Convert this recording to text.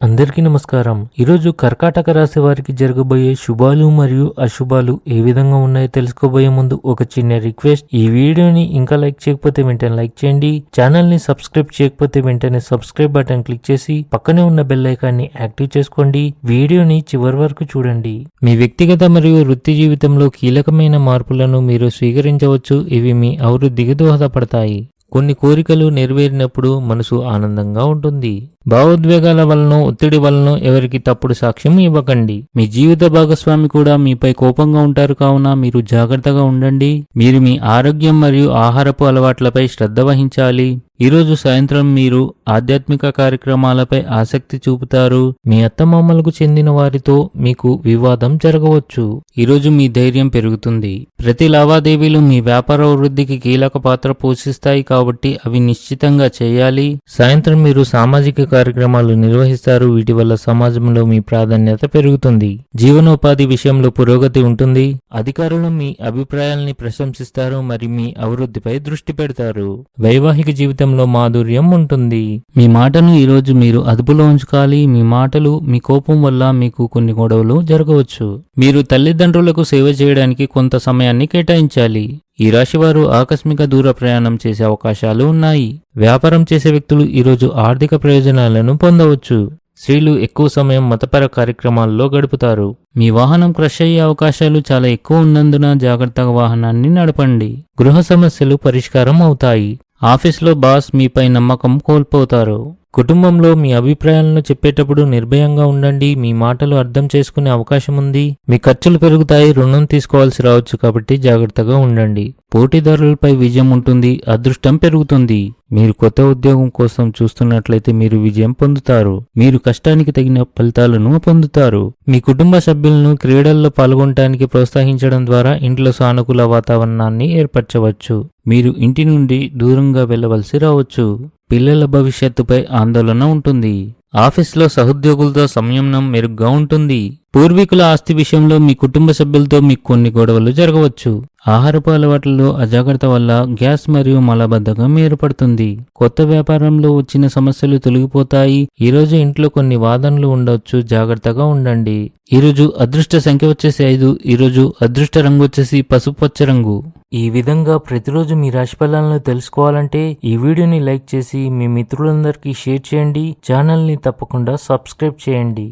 అందరికీ నమస్కారం. ఈరోజు కర్కాటక రాశి వారికి జరగబోయే శుభాలు మరియు అశుభాలు ఏ విధంగా ఉన్నాయో తెలుసుకోబోయే ముందు ఒక చిన్న రిక్వెస్ట్. ఈ వీడియోని ఇంకా లైక్ చేయకపోతే వెంటనే లైక్ చేయండి. ఛానల్ని సబ్స్క్రైబ్ చేయకపోతే వెంటనే సబ్స్క్రైబ్ బటన్ క్లిక్ చేసి పక్కనే ఉన్న బెల్ ఐకాన్ని యాక్టివ్ చేసుకోండి. వీడియోని చివరి వరకు చూడండి. మీ వ్యక్తిగత మరియు వృత్తి జీవితంలో కీలకమైన మార్పులను మీరు స్వీకరించవచ్చు. ఇవి మీ అభివృద్ధికి దోహదపడతాయి. కొన్ని కోరికలు నెరవేరినప్పుడు మనసు ఆనందంగా ఉంటుంది. భావోద్వేగాల వలన ఒత్తిడి వలన ఎవరికి తప్పుడు సాక్ష్యం ఇవ్వకండి. మీ జీవిత భాగస్వామి కూడా మీపై కోపంగా ఉంటారు కావున మీరు జాగ్రత్తగా ఉండండి. మీరు మీ ఆరోగ్యం మరియు ఆహారపు అలవాట్లపై శ్రద్ధ వహించాలి. ఈరోజు సాయంత్రం మీరు ఆధ్యాత్మిక కార్యక్రమాలపై ఆసక్తి చూపుతారు. మీ అత్తమామలకు చెందిన వారితో మీకు వివాదం జరగవచ్చు. ఈరోజు మీ ధైర్యం పెరుగుతుంది. ప్రతి లావాదేవీలు మీ వ్యాపార వృద్ధికి కీలక పాత్ర పోషిస్తాయి కాబట్టి అవి నిశ్చితంగా చేయాలి. సాయంత్రం మీరు సామాజిక కార్యక్రమాలు నిర్వహిస్తారు. వీటి వల్ల సమాజంలో మీ ప్రాధాన్యత పెరుగుతుంది. జీవనోపాధి విషయంలో పురోగతి ఉంటుంది. అధికారులు మీ అభిప్రాయాల్ని ప్రశంసిస్తారు. మరి మీ అభివృద్ధిపై దృష్టి పెడతారు. వైవాహిక జీవితం జీవితంలో మాధుర్యం ఉంటుంది. మీ మాటను ఈరోజు మీరు అదుపులో ఉంచుకోవాలి. మీ మాటలు మీ కోపం వల్ల మీకు కొన్ని గొడవలు జరగవచ్చు. మీరు తల్లిదండ్రులకు సేవ చేయడానికి కొంత సమయాన్ని కేటాయించాలి. ఈ రాశివారు ఆకస్మిక దూర ప్రయాణం చేసే అవకాశాలు ఉన్నాయి. వ్యాపారం చేసే వ్యక్తులు ఈరోజు ఆర్థిక ప్రయోజనాలను పొందవచ్చు. స్త్రీలు ఎక్కువ సమయం మతపర కార్యక్రమాల్లో గడుపుతారు. మీ వాహనం క్రష్ అయ్యే అవకాశాలు చాలా ఎక్కువ ఉన్నందున జాగ్రత్తగా వాహనాన్ని నడపండి. గృహ సమస్యలు పరిష్కారం అవుతాయి. ఆఫీస్లో బాస్ మీపై నమ్మకం కోల్పోతారు. కుటుంబంలో మీ అభిప్రాయాలను చెప్పేటప్పుడు నిర్భయంగా ఉండండి. మీ మాటలు అర్థం చేసుకునే అవకాశం ఉంది. మీ ఖర్చులు పెరుగుతాయి. రుణం తీసుకోవాల్సి రావచ్చు కాబట్టి జాగ్రత్తగా ఉండండి. పోటీదారులపై విజయం ఉంటుంది. అదృష్టం పెరుగుతుంది. మీరు కొత్త ఉద్యోగం కోసం చూస్తున్నట్లయితే మీరు విజయం పొందుతారు. మీరు కష్టానికి తగిన ఫలితాలను పొందుతారు. మీ కుటుంబ సభ్యులను క్రీడల్లో పాల్గొనడానికి ప్రోత్సహించడం ద్వారా ఇంట్లో సానుకూల వాతావరణాన్ని ఏర్పరచవచ్చు. మీరు ఇంటి నుండి దూరంగా వెళ్ళవలసి రావచ్చు. పిల్లల భవిష్యత్తుపై ఆందోళన ఉంటుంది. ఆఫీస్లో సహోద్యోగులతో సంయమనం మెరుగ్గా ఉంటుంది. పూర్వీకుల ఆస్తి విషయంలో మీ కుటుంబ సభ్యులతో మీకు కొన్ని గొడవలు జరగవచ్చు. ఆహారపు అలవాట్లలో అజాగ్రత్త వల్ల గ్యాస్ మరియు మలబద్ధకం ఏర్పడుతుంది. కొత్త వ్యాపారంలో వచ్చిన సమస్యలు తొలగిపోతాయి. ఈరోజు ఇంట్లో కొన్ని వాదనలు ఉండవచ్చు. జాగ్రత్తగా ఉండండి. ఈరోజు అదృష్ట సంఖ్య వచ్చేసి ఐదు. ఈరోజు అదృష్ట రంగు వచ్చేసి పసుపచ్చ రంగు. ఈ విధంగా ప్రతిరోజు మీ రాశి ఫలాలను తెలుసుకోవాలంటే ఈ వీడియోని లైక్ చేసి మీ మిత్రులందరికీ షేర్ చేయండి. ఛానల్ని తప్పకుండా సబ్స్క్రైబ్ చేయండి.